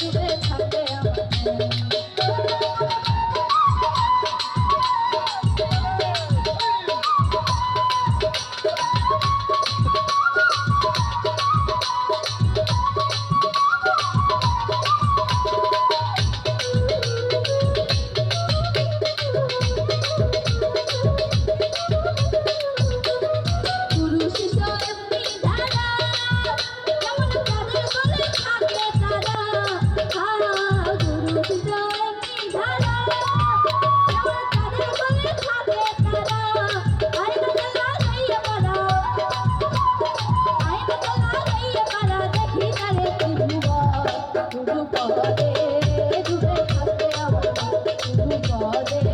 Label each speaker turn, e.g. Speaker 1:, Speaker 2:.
Speaker 1: ডুবে থাকতে আমার ਪਾ ਦੇ ਜੁੜੇ ਖਾਤੇ ਆਵਾ ਤੂੰ ਪਾ ਦੇ।